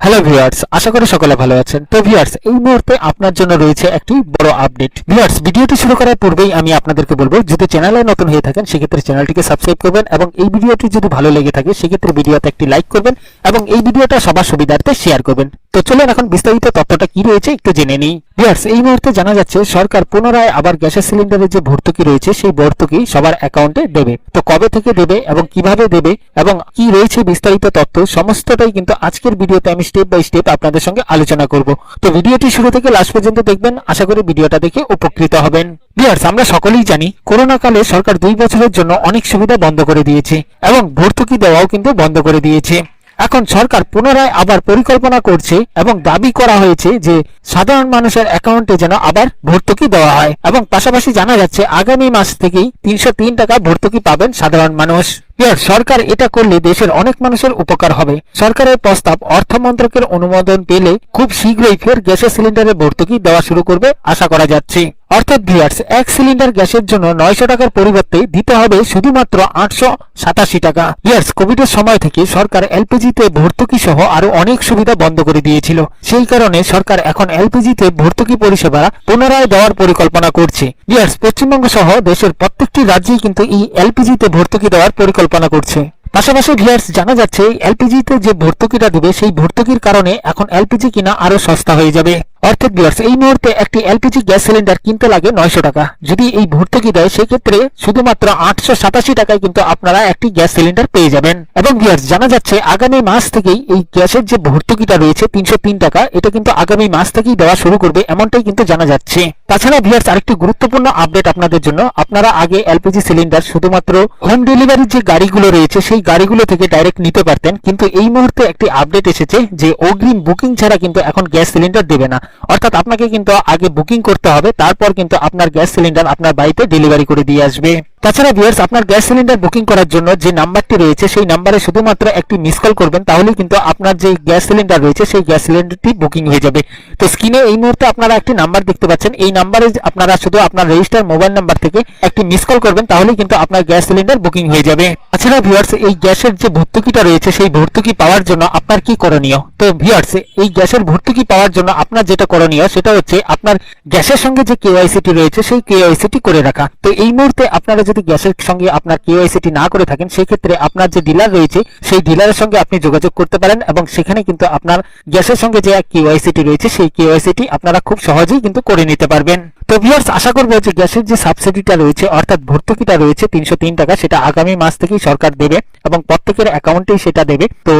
Hello viewers আশা করি সকলে ভালো আছেন। তো ভিউয়ার্স এই মুহূর্তে আপনার জন্য রয়েছে একটি বড় আপডেট ভিউয়ার্স ভিডিওটি শুরু করার পূর্বেই আমি আপনাদেরকে বলব, যদি চ্যানেলে নতুন হয়ে থাকেন, সেক্ষেত্রে চ্যানেলটিকে সাবস্ক্রাইব করবেন এবং এই ভিডিওটি যদি ভালো লেগে থাকে, সেক্ষেত্রে ভিডিওতে একটি লাইক করবেন এবং এই ভিডিওটা সবার সুবিধার্থে শেয়ার করবেন। তো চলুন এখন বিস্তারিত তথ্যটা কি রয়েছে একটু জেনে নিই। ভিউয়ার্স এই মুহূর্তে জানা যাচ্ছে সরকার পুনরায় আবার গ্যাসের সিলিন্ডারের যে ভর্তুকি রয়েছে, সেই ভর্তুকি সবার অ্যাকাউন্টে দেবে। তো কবে থেকে দেবে এবং কীভাবে দেবে এবং কি রয়েছে বিস্তারিত তথ্য, সমস্তটাই কিন্তু আজকের ভিডিওতে আমি স্টেপ বাই স্টেপ আপনাদের সঙ্গে আলোচনা করব। তো ভিডিওটি শুরু থেকে লাস্ট পর্যন্ত দেখবেন, আশা করি ভিডিওটা দেখে উপকৃত হবেন। ভিউয়ার্স আমরা সকলেই জানি করোনা কালে সরকার দুই বছরের জন্য অনেক সুবিধা বন্ধ করে দিয়েছে এবং ভর্তুকি দেওয়াও কিন্তু বন্ধ করে দিয়েছে। এখন সরকার পুনরায় আবার পরিকল্পনা করছে এবং দাবি করা হয়েছে যে সাধারণ মানুষের অ্যাকাউন্টে যেন আবার ভর্তুকি দেওয়া হয়। এবং পাশাপাশি জানা যাচ্ছে, আগামী মাস থেকেই তিনশো তিন টাকা ভর্তুকি পাবেন সাধারণ মানুষ। ইয়ার, সরকার এটা করলে দেশের অনেক মানুষের উপকার হবে। সরকারের প্রস্তাব অর্থ মন্ত্রকের অনুমোদন পেলে খুব শীঘ্রই ফের গ্যাসের সিলিন্ডারের ভর্তুকি দেওয়া শুরু করবে আশা করা যাচ্ছে। অর্থাৎ ভিয়ার্স এক সিলিন্ডার গ্যাসের জন্য নয়শো টাকার পরিবর্তে দিতে হবে শুধুমাত্র আটশো সাতাশি টাকা। ইয়ার্স কোভিড এর সময় থেকে সরকার এলপিজিতে ভর্তুকি সহ আরও অনেক সুবিধা বন্ধ করে দিয়েছিল। সেই কারণে সরকার এখন এলপিজিতে ভর্তুকি পরিষেবা পুনরায় দেওয়ার পরিকল্পনা করছে। ইয়ার্স পশ্চিমবঙ্গ সহ দেশের প্রত্যেকটি রাজ্যেই কিন্তু এই এলপিজিতে ভর্তুকি দেওয়ার পরিকল্পনা করছে। পাশাপাশি ভিয়ার্স জানা যাচ্ছে এলপিজিতে যে ভর্তুকিটা দেবে, সেই ভর্তুকির কারণে এখন এলপিজি কিনা আরও সস্তা হয়ে যাবে। অর্থাৎ ভিউয়ার্স এই মুহূর্তে একটি এলপিজি গ্যাস সিলিন্ডার কিনতে লাগে নয়শো টাকা। যদি এই ভর্তুকি দেয়, সেক্ষেত্রে শুধুমাত্র আটশো সাতাশি টাকায় কিন্তু আপনারা একটি গ্যাস সিলিন্ডার পেয়ে যাবেন। এবং ভিউয়ার্স জানা যাচ্ছে আগামী মাস থেকেই এই গ্যাসের যে ভর্তুকিটা রয়েছে, তিনশো তিন টাকা, এটা কিন্তু আগামী মাস থেকেই দেওয়া শুরু করবে, এমনটাই কিন্তু জানা যাচ্ছে। তাছাড়া ভিউয়ার্স আরেকটি গুরুত্বপূর্ণ আপডেট আপনাদের জন্য, আপনারা আগে এলপিজি সিলিন্ডার শুধুমাত্র হোম ডেলিভারির যে গাড়িগুলো রয়েছে, সেই গাড়িগুলো থেকে ডাইরেক্ট নিতে পারতেন। কিন্তু এই মুহূর্তে একটি আপডেট এসেছে যে অগ্রিম বুকিং ছাড়া কিন্তু এখন গ্যাস সিলিন্ডার দেবে না। অর্থাৎ আপনাকে কিন্তু আগে বুকিং করতে হবে, তারপর কিন্তু আপনার গ্যাস সিলিন্ডার আপনার বাড়িতে ডেলিভারি করে দিয়ে আসবে। তাছাড়া ভিউয়ার্স আপনার গ্যাস সিলিন্ডার বুকিং করার জন্য যে নাম্বারটি রয়েছে, সেই নাম্বারে শুধুমাত্র একটি মিস কল করবেন, তাহলেই কিন্তু আপনার যে গ্যাস সিলিন্ডার রয়েছে, সেই গ্যাস সিলিন্ডারটি বুকিং হয়ে যাবে। তো স্ক্রিনে এই মুহূর্তে আপনারা একটি নাম্বার দেখতে পাচ্ছেন। এই নাম্বারে আপনারা শুধু আপনার রেজিস্টার মোবাইল নাম্বার থেকে একটি মিস কল করবেন, তাহলেই কিন্তু আপনার গ্যাস সিলিন্ডার বুকিং হয়ে যাবে। তাছাড়া ভিউয়ার্স এই গ্যাসের যে ভর্তুকিটা রয়েছে, সেই ভর্তুকি পাওয়ার জন্য আপনার কি করণীয়? তো ভিউয়ার্স এই গ্যাসের ভর্তুকি পাওয়ার জন্য আপনার যেটা করণীয়, সেটা হচ্ছে আপনার গ্যাসের সঙ্গে যে কেওয়াইসিটি রয়েছে, সেই কেওয়াইসিটি করে রাখা। তো এই মুহূর্তে আপনারা যদি গ্যাসের সঙ্গে আপনার কেওয়াইসিটি না করে থাকেন, সেক্ষেত্রে আপনার যে ডিলার রয়েছে, সেই ডিলারের সঙ্গে আপনি যোগাযোগ করতে পারেন এবং সেখানে কিন্তু আপনার গ্যাসের সঙ্গে যে কেওয়াইসিটি রয়েছে, সেই কেওয়াইসিটি আপনারা খুব সহজেই কিন্তু করে নিতে পারবেন। তো ভিউয়ার্স আশা করব যে গ্যাসের যে সাবসিডিটা রয়েছে, অর্থাৎ ভর্তুকিটা রয়েছে তিনশো তিন টাকা, সেটা আগামী মাস থেকেই সরকার দেবে এবং প্রত্যেকের অ্যাকাউন্টেই সেটা দেবে। তো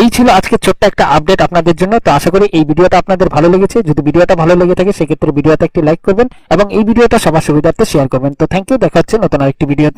এই ছিল আজকে ছোট্ট একটা আপডেট আপনাদের জন্য। তো আশা করি এই ভিডিওটা আপনাদের ভালো লেগেছে। যদি ভিডিওটা ভালো লেগে থাকে, সেক্ষেত্রে ভিডিওতে একটি লাইক করবেন এবং এই ভিডিওটা সবার সুবিধার্থে শেয়ার করবেন। তো থ্যাংক ইউ দেখা হচ্ছে নতুন আরেকটি ভিডিওতে